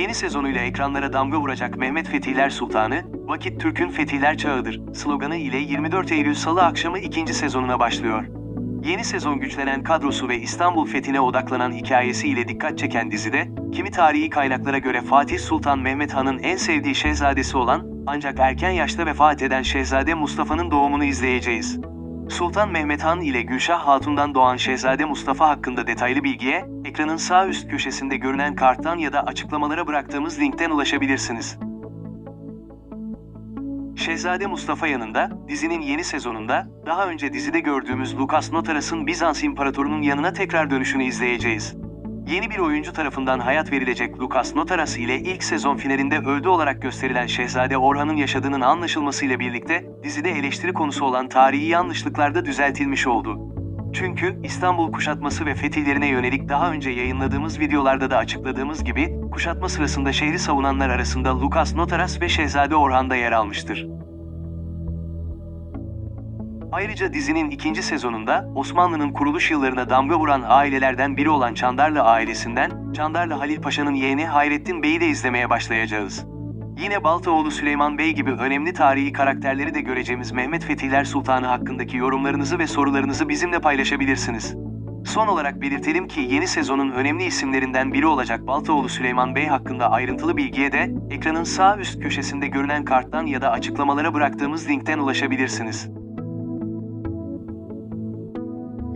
Yeni sezonuyla ekranlara damga vuracak Mehmet Fetihler Sultanı, Vakit Türk'ün Fetihler Çağıdır sloganı ile 24 Eylül Salı akşamı ikinci sezonuna başlıyor. Yeni sezon güçlenen kadrosu ve İstanbul fethine odaklanan hikayesi ile dikkat çeken dizide, kimi tarihi kaynaklara göre Fatih Sultan Mehmet Han'ın en sevdiği şehzadesi olan, ancak erken yaşta vefat eden Şehzade Mustafa'nın doğumunu izleyeceğiz. Sultan Mehmet Han ile Gülşah Hatun'dan doğan Şehzade Mustafa hakkında detaylı bilgiye, ekranın sağ üst köşesinde görünen karttan ya da açıklamalara bıraktığımız linkten ulaşabilirsiniz. Şehzade Mustafa yanında, dizinin yeni sezonunda, daha önce dizide gördüğümüz Lucas Notaras'ın Bizans İmparatoru'nun yanına tekrar dönüşünü izleyeceğiz. Yeni bir oyuncu tarafından hayat verilecek Lucas Notaras ile ilk sezon finalinde öldü olarak gösterilen Şehzade Orhan'ın yaşadığının anlaşılmasıyla birlikte, dizide eleştiri konusu olan tarihi yanlışlıklar da düzeltilmiş oldu. Çünkü İstanbul kuşatması ve fetihlerine yönelik daha önce yayınladığımız videolarda da açıkladığımız gibi, kuşatma sırasında şehri savunanlar arasında Lucas Notaras ve Şehzade Orhan da yer almıştır. Ayrıca dizinin ikinci sezonunda Osmanlı'nın kuruluş yıllarına damga vuran ailelerden biri olan Çandarlı ailesinden Çandarlı Halil Paşa'nın yeğeni Hayrettin Bey'i de izlemeye başlayacağız. Yine Baltaoğlu Süleyman Bey gibi önemli tarihi karakterleri de göreceğimiz Mehmet Fetihler Sultanı hakkındaki yorumlarınızı ve sorularınızı bizimle paylaşabilirsiniz. Son olarak belirtelim ki yeni sezonun önemli isimlerinden biri olacak Baltaoğlu Süleyman Bey hakkında ayrıntılı bilgiye de ekranın sağ üst köşesinde görünen karttan ya da açıklamalara bıraktığımız linkten ulaşabilirsiniz.